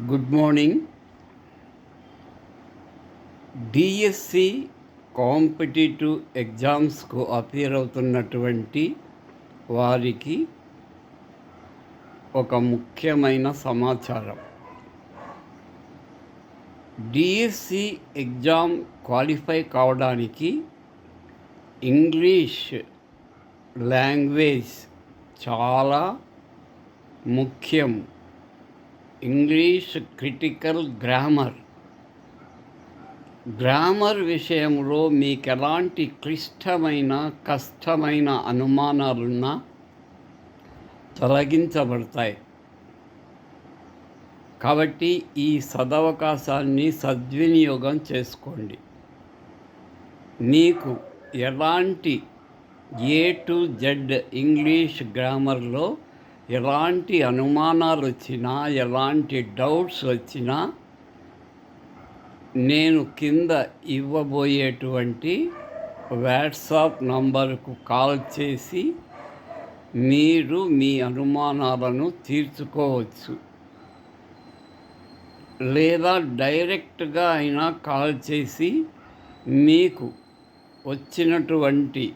Good morning. DSC competitive ఎగ్జామ్స్కు appear అవుతున్నటువంటి వారికి ఒక ముఖ్యమైన సమాచారం. డిఎస్సి ఎగ్జామ్ క్వాలిఫై కావడానికి ఇంగ్లీష్ లాంగ్వేజ్ చాలా ముఖ్యం. English critical grammar. గ్రామర్ విషయంలో మీకు ఎలాంటి క్లిష్టమైన కష్టమైన అనుమానాలున్నా తొలగించబడతాయి. కాబట్టి ఈ సదవకాశాన్ని సద్వినియోగం చేసుకోండి. మీకు ఎలాంటి ఏ టు జెడ్ ఇంగ్లీష్ గ్రామర్లో ఎలాంటి అనుమానాలు వచ్చినా ఎలాంటి డౌట్స్ వచ్చినా నేను కింద ఇవ్వబోయేటువంటి వాట్సాప్ నంబరుకు కాల్ చేసి మీరు మీ అనుమానాలను తీర్చుకోవచ్చు. లేదా డైరెక్ట్గా అయినా కాల్ చేసి మీకు వచ్చినటువంటి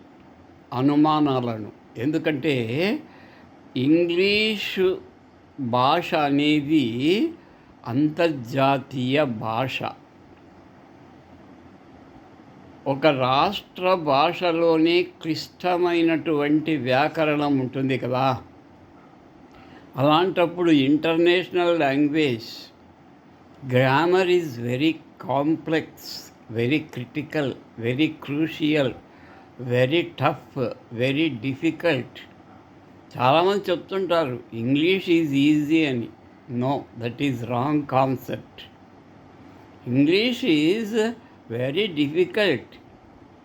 అనుమానాలను. ఎందుకంటే ఇంగ్లీషు భాష అనేది అంతర్జాతీయ భాష. ఒక రాష్ట్ర భాషలోనే క్లిష్టమైనటువంటి వ్యాకరణం ఉంటుంది కదా. అలాంటప్పుడు international language grammar is very complex very critical very crucial very tough very difficult చాలామంది చెప్తుంటారు ఇంగ్లీష్ ఈజ్ ఈజీ అని no that is wrong concept English is very difficult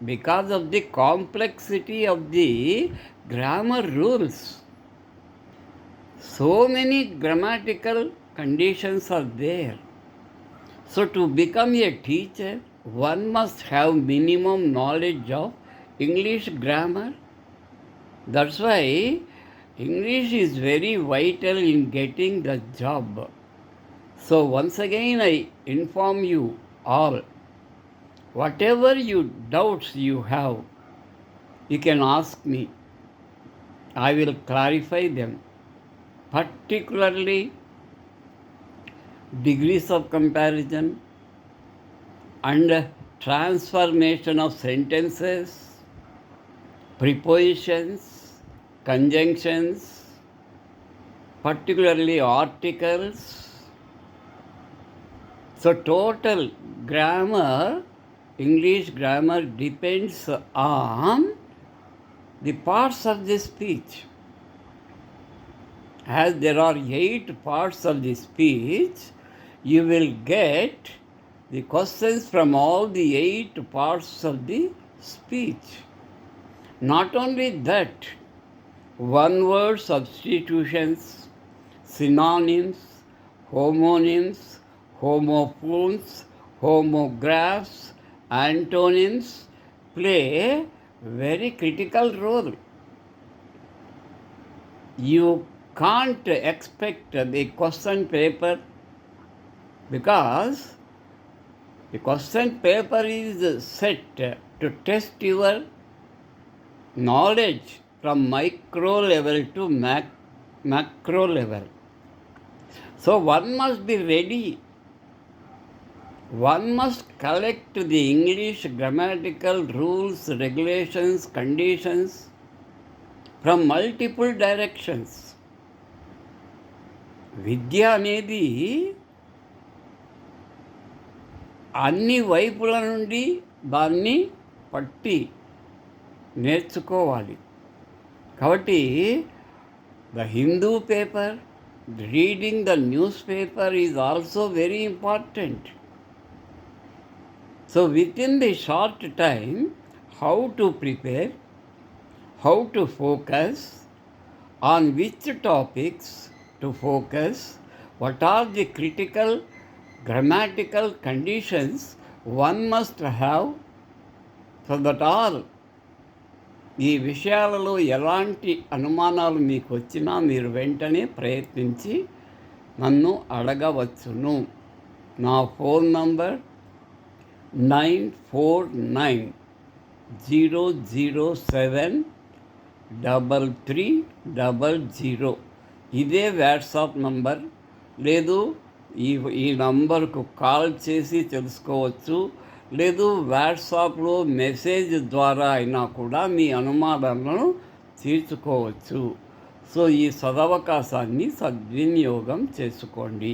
because of the complexity of the grammar rules. So many grammatical conditions are there. So to become a teacher, one must have minimum knowledge of English grammar. That's why English is very vital in getting the job. So once again I inform you all whatever you doubts you have you can ask me i will clarify them particularly degrees of comparison and transformation of sentences prepositions conjunctions particularly articles so total grammar English grammar depends on the parts of the speech. As there are eight parts of the speech, you will get the questions from all the eight parts of the speech. Not only that, one word substitutions, synonyms, homonyms, homophones, homographs, antonyms play a very critical role. You can't expect the question paper because the question paper is set to test your knowledge from micro level to mac macro level so one must be ready one must collect the English grammatical rules regulations conditions from multiple directions విద్య అనేది అన్ని వైపుల నుండి దాన్ని పట్టి నేర్చుకోవాలి కాబట్టి the Hindu paper reading the newspaper is also very important So, within the short time, how to prepare, how to focus, on which topics to focus, what are the critical grammatical conditions one must have so that all ఈ విషయాలలో ఎలాంటి అనుమానాలు మీకు వచ్చినా మీరు వెంటనే ప్రయత్నించి నన్ను అడగవచ్చును. నా phone number nine four nine zero zero seven double three double zero. ఇదే వాట్సాప్ నంబర్. లేదు ఈ ఈ నంబర్కు కాల్ చేసి తెలుసుకోవచ్చు. లేదు వాట్సాప్లో మెసేజ్ ద్వారా అయినా కూడా మీ అనుమానాలను తీర్చుకోవచ్చు. సో ఈ సదవకాశాన్ని సద్వినియోగం చేసుకోండి.